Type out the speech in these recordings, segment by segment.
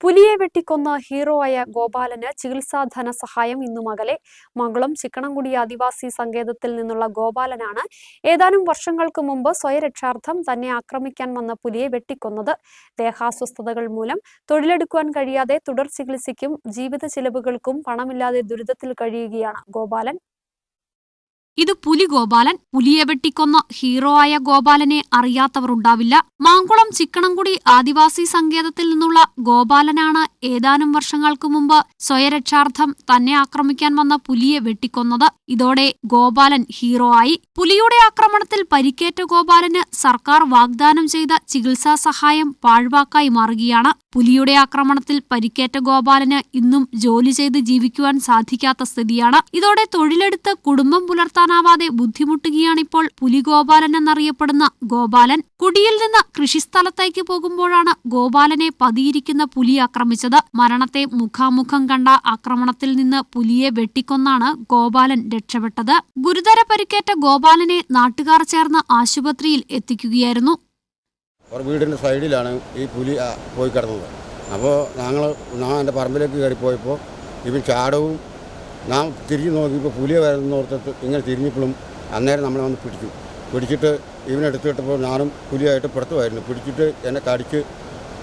പുലിയെ വെട്ടിക്കൊന്ന ഹീറോ ആയ ഗോപാലന് ചികിത്സാ ധനസഹായം ഇന്നു മകലെ മകളും ചിക്കണംകുടി ആദിവാസി സങ്കേതത്തിൽ നിന്നുള്ള ഗോപാലനാണ് ഏതാനും വർഷങ്ങൾക്ക് മുമ്പ് സ്വയരക്ഷാർത്ഥം തന്നെ ആക്രമിക്കാൻ വന്ന പുലിയെ വെട്ടിക്കൊന്നത്. ദേഹാസ്വസ്ഥതകൾ മൂലം തൊഴിലെടുക്കുവാൻ കഴിയാതെ തുടർ ചികിത്സയ്ക്കും ജീവിത ചിലവുകൾക്കും പണമില്ലാതെ ദുരിതത്തിൽ കഴിയുകയാണ് ഗോപാലൻ. ഇത് പുലി ഗോപാലൻ പുലിയെ വെട്ടിക്കൊന്ന ഹീറോ ആയ ഗോപാലനെ അറിയാത്തവർ ഉണ്ടാവില്ല മാങ്കുളം ചിക്കണംകുടി ആദിവാസി സങ്കേതത്തിൽ നിന്നുള്ള ഗോപാലനാണ് ഏതാനും വർഷങ്ങൾക്ക് മുമ്പ് സ്വയരക്ഷാർത്ഥം തന്നെ ആക്രമിക്കാൻ വന്ന പുലിയെ വെട്ടിക്കൊന്നത്. ഇതോടെ ഗോപാലൻ ഹീറോ ആയി. പുലിയുടെ ആക്രമണത്തിൽ പരിക്കേറ്റ ഗോപാലന് സർക്കാർ വാഗ്ദാനം ചെയ്ത ചികിത്സാ സഹായം പാഴ്വാക്കായി മാറുകയാണ്. പുലിയുടെ ആക്രമണത്തിൽ പരിക്കേറ്റ ഗോപാലന് ഇന്നും ജോലി ചെയ്ത് ജീവിക്കുവാൻ സാധിക്കാത്ത സ്ഥിതിയാണ്. ഇതോടെ തൊഴിലെടുത്ത് കുടുംബം പുലർത്താനാവാതെ ബുദ്ധിമുട്ടുകയാണിപ്പോൾ പുലി ഗോപാലൻ എന്നറിയപ്പെടുന്ന ഗോപാലൻ. കുടിയിൽ നിന്ന് കൃഷിസ്ഥലത്തേക്ക് പോകുമ്പോഴാണ് ഗോപാലനെ പതിയിരിക്കുന്ന പുലി ആക്രമിച്ചത്. മരണത്തെ മുഖാമുഖം കണ്ട ആക്രമണത്തിൽ നിന്ന് പുലിയെ വെട്ടിക്കൊന്നാണ് ഗോപാലൻ രക്ഷപ്പെട്ടത്. ഗുരുതര പരിക്കേറ്റ ഗോപാലനെ നാട്ടുകാർ ചേർന്ന് ആശുപത്രിയിൽ എത്തിക്കുകയായിരുന്നു. ഒരു വീടിന്റെ സൈഡിലാണ് ഈ പുലി പോയി കിടന്നത്. അപ്പോൾ ഞങ്ങൾ ഞാൻ എന്റെ പറമ്പിലേക്ക് കയറിപ്പോയപ്പോൾ ഇവൻ ചാടവും ഞാൻ തിരിഞ്ഞു നോക്കിയപ്പോൾ പുലിയെ വരുന്ന ഓർത്തിട്ട് ഇങ്ങനെ തിരിഞ്ഞപ്പോഴും അന്നേരം നമ്മളെ വന്ന് പിടിച്ചു. പിടിച്ചിട്ട് ഇവനെടുത്തിട്ടപ്പോൾ ഞാനും പുലിയായിട്ട് പുറത്തുമായിരുന്നു പിടിച്ചിട്ട് എന്നെ കടിച്ച്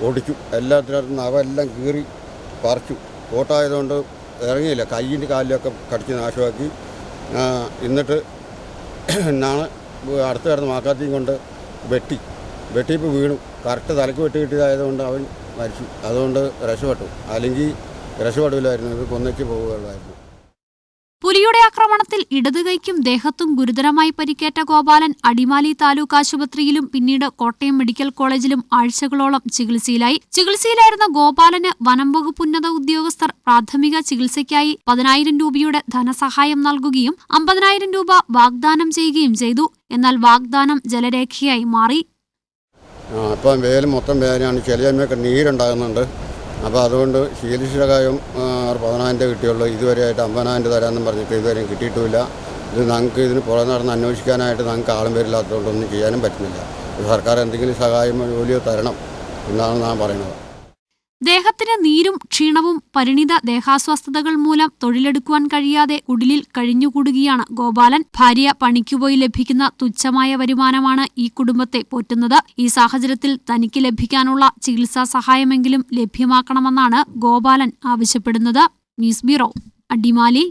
ഓടിച്ചു. എല്ലാത്തിനകത്തും അവയെല്ലാം കീറി പറിച്ചു. കോട്ടായതുകൊണ്ട് ഇറങ്ങിയില്ല. കയ്യിന്റെ കാലിലൊക്കെ കടിച്ച് നാശമാക്കി. എന്നിട്ട് ഞാൻ അടുത്ത് കിടന്ന് മാക്കാത്തിയും കൊണ്ട് വെട്ടി. വെട്ടിയപ്പോൾ വീണു. കറക്റ്റ് തലക്ക് വെട്ടി കിട്ടിയതായതുകൊണ്ട് അവൻ മരിച്ചു. അതുകൊണ്ട് രക്ഷപ്പെട്ടു. അല്ലെങ്കിൽ രക്ഷപ്പെടില്ലായിരുന്നു. ഇത് കൊന്നേക്ക് പോവുകയുള്ളായിരുന്നു. പുലിയുടെ ആക്രമണത്തിൽ ഇടതുകൈക്കും ദേഹത്തും ഗുരുതരമായി പരിക്കേറ്റ ഗോപാലൻ അടിമാലി താലൂക്ക് ആശുപത്രിയിലും പിന്നീട് കോട്ടയം മെഡിക്കൽ കോളേജിലും ആഴ്ചകളോളം ചികിത്സയിലായി. ചികിത്സയിലായിരുന്ന ഗോപാലന് വനം വകുപ്പ് ഉന്നത ഉദ്യോഗസ്ഥർ പ്രാഥമിക ചികിത്സയ്ക്കായി പതിനായിരം രൂപയുടെ ധനസഹായം നൽകുകയും അമ്പതിനായിരം രൂപ വാഗ്ദാനം ചെയ്യുകയും ചെയ്തു. എന്നാൽ വാഗ്ദാനം ജലരേഖയായി മാറി. ആ, വേൽ മൊത്തം വേദനയാണ് അമ്മയൊക്കെ നീരുണ്ടാകുന്നുണ്ട്. അപ്പോൾ അതുകൊണ്ട് ശീലിശിരകായും പതിനായിരം രൂപ കിട്ടിയുള്ളൂ. ഇതുവരെയായിട്ട് അമ്പതിനായിരം രൂപ തരാമെന്നും പറഞ്ഞിട്ട് ഇതുവരെയും കിട്ടിയിട്ടുമില്ല. ഇത് ഞങ്ങൾക്ക് ഇതിന് പുറം നടന്ന് അന്വേഷിക്കാനായിട്ട് ഞങ്ങൾക്ക് ആളും പേരില്ലാത്തതുകൊണ്ടൊന്നും ചെയ്യാനും പറ്റുന്നില്ല. സർക്കാർ എന്തെങ്കിലും സഹായമോ ജോലിയോ തരണം എന്നാണ് ഞാൻ പറയുന്നത്. ദേഹത്തിന് നീരും ക്ഷീണവും പരിണിത ദേഹാസ്വസ്ഥതകൾ മൂലം തൊഴിലെടുക്കുവാൻ കഴിയാതെ കുടിലിൽ കഴിഞ്ഞുകൂടുകയാണ് ഗോപാലൻ. ഭാര്യ പണിക്കുപോയി ലഭിക്കുന്ന തുച്ഛമായ വരുമാനമാണ് ഈ കുടുംബത്തെ പോറ്റുന്നത്. ഈ സാഹചര്യത്തിൽ തനിക്ക് ലഭിക്കാനുള്ള ചികിത്സാ സഹായമെങ്കിലും ലഭ്യമാക്കണമെന്നാണ് ഗോപാലൻ ആവശ്യപ്പെടുന്നത്. News bureau Adimali.